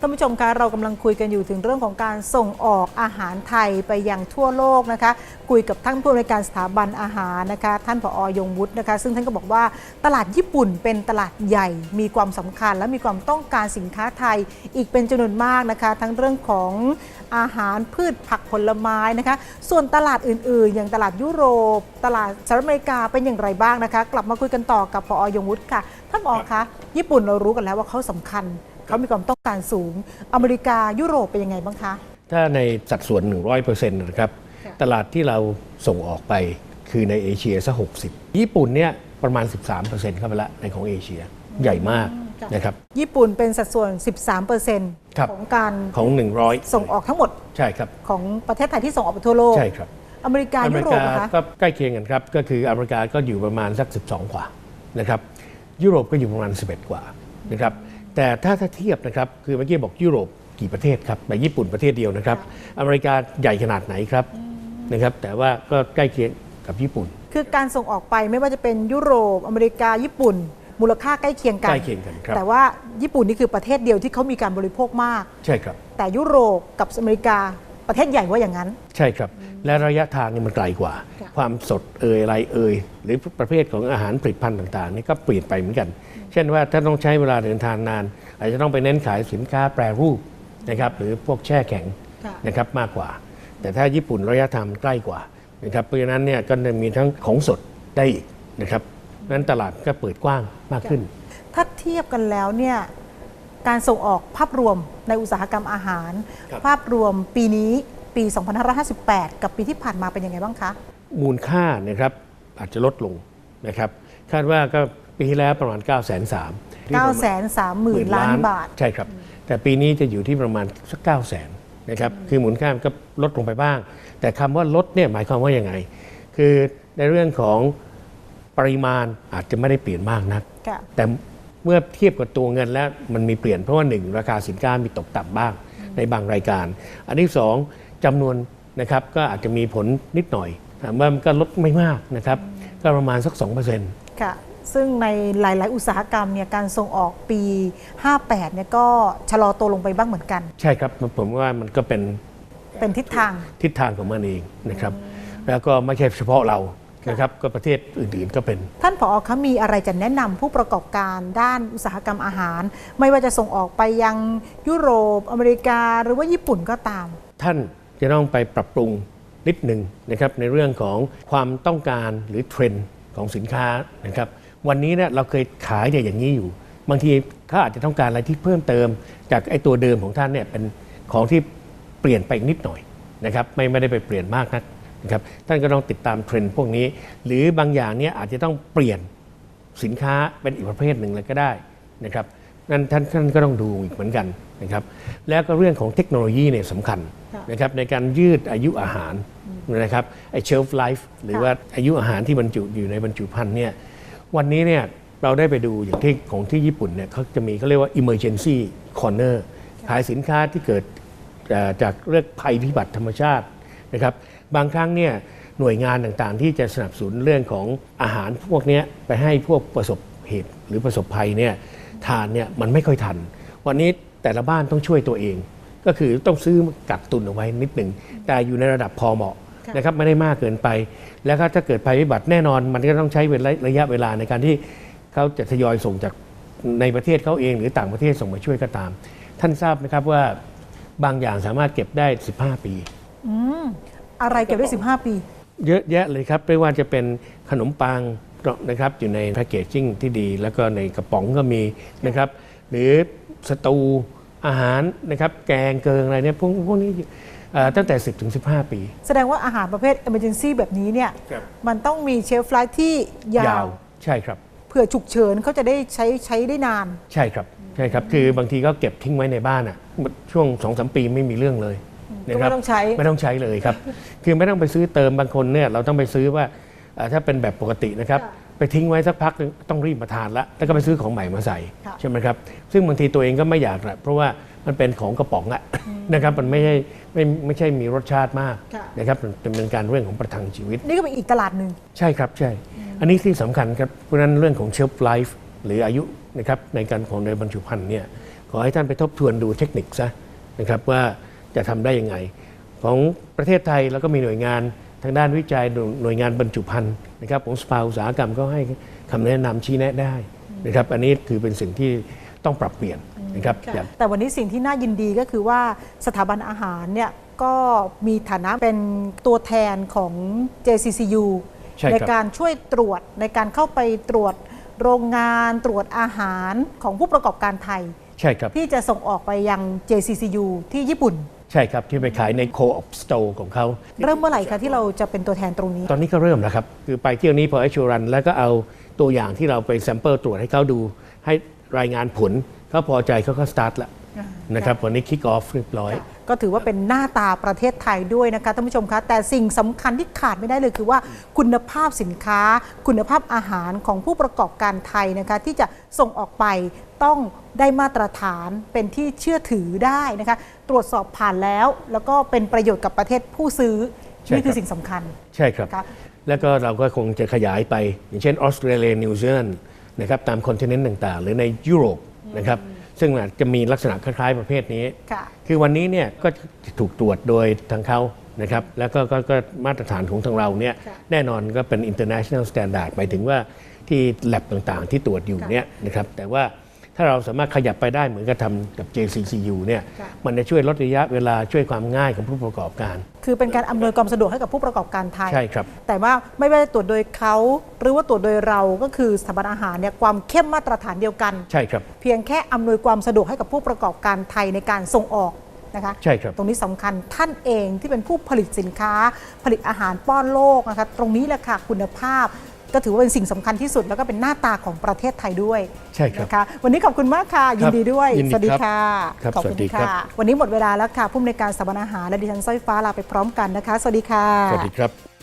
ท่านผู้ชมคะเรากำลังคุยกันอยู่ถึงเรื่องของการส่งออกอาหารไทยไปยังทั่วโลกนะคะ คุยกับท่านผู้อำนวยการสถาบันอาหารนะคะ ท่านผอยงวุฒินะคะ ซึ่งท่านก็บอกว่าตลาดญี่ปุ่นเป็นตลาดใหญ่ มีความสำคัญ และมีความต้องการสินค้าไทยอีกเป็นจำนวนมากนะคะ ทั้งเรื่องของอาหารพืชผักผลไม้นะคะ ส่วนตลาดอื่น ๆ อย่างตลาดยุโรป ตลาดสหรัฐอเมริกาเป็นอย่างไรบ้างนะคะ กลับมาคุยกันต่อกับผอยงวุฒิค่ะท่านผอคะญี่ปุ่นเรารู้กันแล้วว่าเขาสำคัญ เขามีความต้องการสูง อเมริกายุโรปเป็นยังไงบ้างคะ ถ้าในสัดส่วน 100%นะครับค่ะตลาดที่เราส่งออกไปคือในเอเชียซะ60 ญี่ปุ่นเนี่ยประมาณ 13%เข้าไปละในของเอเชียใหญ่มากนะครับ ญี่ปุ่นเป็นสัดส่วน 13%ครับของการของ 100 ส่งออกทั้งหมด ใช่ครับ ของประเทศไทยที่ส่งออกไปทั่วโลก ใช่ครับ อเมริกาอเมยุริโรปกานะคะก็ใกล้เคียงกันครับ ก็คืออเมริกาก็อยู่ประมาณสัก 12 กว่านะครับ ยุโรปก็อยู่ประมาณ 11 กว่านะครับ แต่ถ้าถ้าเทียบนะครับคือเมื่อกี้บอกยุโรปกี่ประเทศครับแต่ญี่ปุ่นประเทศเดียวนะครับ อเมริกาใหญ่ขนาดไหนครับนะครับ แต่ว่าก็ใกล้เคียงกับญี่ปุ่น คือการส่งออกไปไม่ว่าจะเป็นยุโรปอเมริกาญี่ปุ่น มูลค่าใกล้เคียงกันใกล้เคียงกันครับแต่ว่าญี่ปุ่นนี่คือประเทศเดียวที่เขามีการบริโภคมาก ใช่ครับ แต่ยุโรปกับอเมริกาประเทศใหญ่ว่าอย่างนั้น ใช่ครับ และระยะทางนี่มันไกลกว่าค่ะความสดเอ่ยอะไรเอ่ยหรือประเภทของอาหารผลิตภัณฑ์ต่างๆนี่ก็เปลี่ยนไปเหมือนกัน เช่นว่าถ้าต้องใช้เวลาเดินทางนาน อาจจะต้องไปเน้นขายสินค้าแปรรูปนะครับหรือพวกแช่แข็งค่ะนะครับมากกว่า แต่ถ้าญี่ปุ่นระยะทางมันใกล้กว่านะครับเพราะฉะนั้นเนี่ยก็จะมีทั้งของสดได้อีกนะครับนั้นตลาดก็เปิดกว้างมากขึ้น ถ้าเทียบกันแล้วเนี่ยการส่งออกภาพรวมในอุตสาหกรรมอาหารครับภาพรวมปีนี้ ปี 2558 กับปีที่ผ่านมาเป็นยังไงบ้างคะ มูลค่านะครับอาจจะลดลงนะครับ คาดว่าก็ปีที่แล้วประมาณ 9 3 0 0 0 0 930,000ล้านบาท ใช่ครับ แต่ปีนี้จะอยู่ที่ประมาณสัก9 0 0 0 0 0นะครับ คือมูลค่ามันก็ลดลงไปบ้าง แต่คำว่าลดเนี่ยหมายความว่ายังไง คือในเรื่องของปริมาณอาจจะไม่ได้เปลี่ยนมากนักค่ะแต่เมื่อเทียบกับตัวเงินแล้วมันมีเปลี่ยนเพราะว่าหนึ่งราคาสินค้ามีตกต่ำบ้างในบางรายการ อันที่สอง จำนวนนะครับก็อาจจะมีผลนิดหน่อยถามว่ามันก็ลดไม่มากนะครับก็ประมาณสัก 2%ค่ะซึ่งในหลาย ๆ อุตสาหกรรมเนี่ยการส่งออกปี 58เนี่ยก็ชะลอตัวลงไปบ้างเหมือนกัน ใช่ครับผมว่ามันก็เป็นเป็นทิศทางทิศทางของมันเองนะครับ แล้วก็ไม่ใช่เฉพาะเรานะครับก็ประเทศอื่น ๆ ก็เป็น ท่านผอคะมีอะไรจะแนะนำผู้ประกอบการด้านอุตสาหกรรมอาหาร ไม่ว่าจะส่งออกไปยังยุโรปอเมริกา หรือว่าญี่ปุ่นก็ตาม ท่าน จะต้องไปปรับปรุงนิดหนึ่งนะครับในเรื่องของความต้องการหรือเทรนด์ของสินค้านะครับวันนี้เนี่ยเราเคยขายแต่อย่างนี้อยู่ บางทีเขาอาจจะต้องการอะไรที่เพิ่มเติม จากไอ้ตัวเดิมของท่านเนี่ยเป็นของที่เปลี่ยนไปอีกนิดหน่อยนะครับไม่ไม่ได้ไปเปลี่ยนมากนักนะครับท่านก็ต้องติดตามเทรนด์พวกนี้ หรือบางอย่างเนี่ยอาจจะต้องเปลี่ยนสินค้าเป็นอีกประเภทหนึ่งเลยก็ได้นะครับ นั่นท่านท่านก็ต้องดูอีกเหมือนกันนะครับ แล้วก็เรื่องของเทคโนโลยีเนี่ยสำคัญค่ะนะครับในการยืดอายุอาหารนะครับไอ้ shelf life หรือค่ะว่าอายุอาหารที่บรรจุอยู่ในบรรจุภัณฑ์เนี่ยวันนี้เนี่ยเราได้ไปดูอย่างที่ของที่ญี่ปุ่นเนี่ยเขาจะมีเขาเรียกว่า emergency corner ขายสินค้าที่เกิดเอ่อจากเรื่องภัยพิบัติธรรมชาตินะครับบางครั้งเนี่ยหน่วยงานต่างๆ ที่จะสนับสนุนเรื่องของอาหารพวกเนี้ยไปให้พวกประสบเหตุหรือประสบภัยเนี่ย ทานเนี่ยมันไม่ค่อยทัน วันนี้แต่ละบ้านต้องช่วยตัวเอง ก็คือต้องซื้อกักตุนเอาไว้นิดหนึ่งแต่อยู่ในระดับพอเหมาะค่ะนะครับไม่ได้มากเกินไป แล้วก็ถ้าเกิดภัยพิบัติแน่นอน มันก็ต้องใช้เวลาระยะเวลาในการที่เขาจะทยอยส่งจากในประเทศเขาเองหรือต่างประเทศส่งมาช่วยก็ตาม ท่านทราบไหมครับว่าบางอย่างสามารถเก็บได้ 15 ปีอืมอะไรเก็บได้ 15 ปี เยอะแยะเลยครับไม่ว่าจะเป็นขนมปัง นะครับอยู่ในแพคเกจจิ้งที่ดี แล้วก็ในกระป๋องก็มีนะครับหรือสตูอาหารนะครับแกงเกิงอะไรเนี่ยพวกพวกนี้เอ่อตั้งแต่ 10 ถึง 15 ปี แสดงว่าอาหารประเภท emergency แบบนี้เนี่ยครับมันต้องมีเชลฟไลท์ที่ยาว ใช่ครับเผื่อฉุกเฉินเขาจะได้ใช้ใช้ได้นาน ใช่ครับใช่ครับ คือบางทีก็เก็บทิ้งไว้ในบ้านอะช่วงสองสมปีไม่มีเรื่องเลยก็นะคไม่รับต้องใช้ไม่ต้องใช้เลยครับ คือไม่ต้องไปซื้อเติมบางคนเนี่ยเราต้องไปซื้อว่าเอ่อ ถ้าเป็นแบบปกตินะครับค่ะไปทิ้งไว้สักพักหนึงต้องรีบมาทานละแล้วก็ไปซื้อของใหม่มาใส่ค่ะใช่ไหมครับซึ่งบางทีตัวเองก็ไม่อยากละเพราะว่ามันเป็นของกระป๋องอะนะครับมันไม่ใช่ไม่ไม่ใช่มีรสชาติมากค่ะนะครับมันเป็นการเรื่องของประทังชีวิต นี่ก็เป็นอีกตลาดหนึ่งใช่ครับใช่ อันนี้ที่สำคัญครับเพราะฉะนั้นเรื่องของเชลฟไลฟ์หรืออายุนะครับในการของในบรรจุภัณฑ์เนี่ยขอให้ท่านไปทบทวนดูเทคนิคซะนะครับว่าจะทำได้ยังไง ของประเทศไทยเราก็มีหน่วยงาน ทางด้านวิจัยหน่วยหน่วยงานบรรจุภัณฑ์นะครับของสภาอุตสาหกรรมก็ให้คำแนะนำชี้แนะได้นะครับอันนี้คือเป็นสิ่งที่ต้องปรับเปลี่ยนนะครับอย่างแต่วันนี้สิ่งที่น่ายินดีก็คือว่าสถาบันอาหารเนี่ยก็มีฐานะเป็นตัวแทนของ JCCU ใช่ครับการช่วยตรวจในการเข้าไปตรวจโรงงานตรวจอาหารของผู้ประกอบการไทย ใช่ครับที่จะส่งออกไปยัง JCCU ที่ญี่ปุ่น ใช่ครับ ที่ไปขายใน Co-op Store ของเขา เริ่มเมื่อไหร่คะที่เราจะเป็นตัวแทนตรงนี้ ตอนนี้ก็เริ่มแล้วครับ คือไปเที่ยวนี้พอไอชูรัน แล้วก็เอาตัวอย่างที่เราไปแซมเปิลตรวจให้เขาดู ให้รายงานผลเขาพอใจเขาก็สตาร์ทแล้วอ่านะครับวันนี้คิกออฟเรียบร้อย ก็ถือว่าเป็นหน้าตาประเทศไทยด้วยนะคะท่านผู้ชมคะแต่สิ่งสำคัญที่ขาดไม่ได้เลยคือว่าคุณภาพสินค้า คุณภาพอาหารของผู้ประกอบการไทยนะคะที่จะส่งออกไป ต้องได้มาตรฐานเป็นที่เชื่อถือได้นะคะตรวจสอบผ่านแล้ว แล้วก็เป็นประโยชน์กับประเทศผู้ซื้อ ใช่นี่คือครับสิ่งสำคัญ ใช่ครับครับแล้วก็เราก็คงจะขยายไป อย่างเช่นออสเตรเลียนิวซีแลนด์นะครับตามคอนติเนนต์ต่างๆ หรือในยุโรปนะครับซึ่งอาจจะมีลักษณะคล้ายๆประเภทนี้ ค่ะ คือวันนี้เนี่ยก็ถูกตรวจโดยทางเขานะครับแล้วก็ก็ก็มาตรฐานของทางเราเนี่ยค่ะ แน่นอนก็เป็น international standard หมายถึงว่าที่ lab ต่างๆ ที่ตรวจอยู่ค่ะเนี่ยนะครับแต่ว่า ถ้าเราสามารถขยับไปได้เหมือนกับทำกับ JCCU เนี่ยค่ะมันจะช่วยลดระยะเวลาช่วยความง่ายของผู้ประกอบการ คือเป็นการอำนวยความสะดวกให้กับผู้ประกอบการไทย ใช่ครับ แต่ว่าไม่ว่าจะตรวจโดยเขา หรือว่าตรวจโดยเราก็คือสถาบันอาหารเนี่ยความเข้มมาตรฐานเดียวกัน ใช่ครับ เพียงแค่อำนวยความสะดวกให้กับผู้ประกอบการไทยในการส่งออกนะคะใช่ครับตรงนี้สำคัญท่านเองที่เป็นผู้ผลิตสินค้า ผลิตอาหารป้อนโลกนะคะตรงนี้แหละค่ะคุณภาพ ก็ถือว่าเป็นสิ่งสำคัญที่สุด แล้วก็เป็นหน้าตาของประเทศไทยด้วยใช่ครับนะคะวันนี้ขอบคุณมากค่ะ ยินดีด้วยยินดีสวัสดีครับค่ะครับขอบสวัคุสดีณครับค่ะวันนี้หมดเวลาแล้วค่ะผู้อำนวยการสถาบันอาหารและดิฉันสร้อยฟ้าลาไปพร้อมกันนะคะ สวัสดีค่ะสวัสดีครับ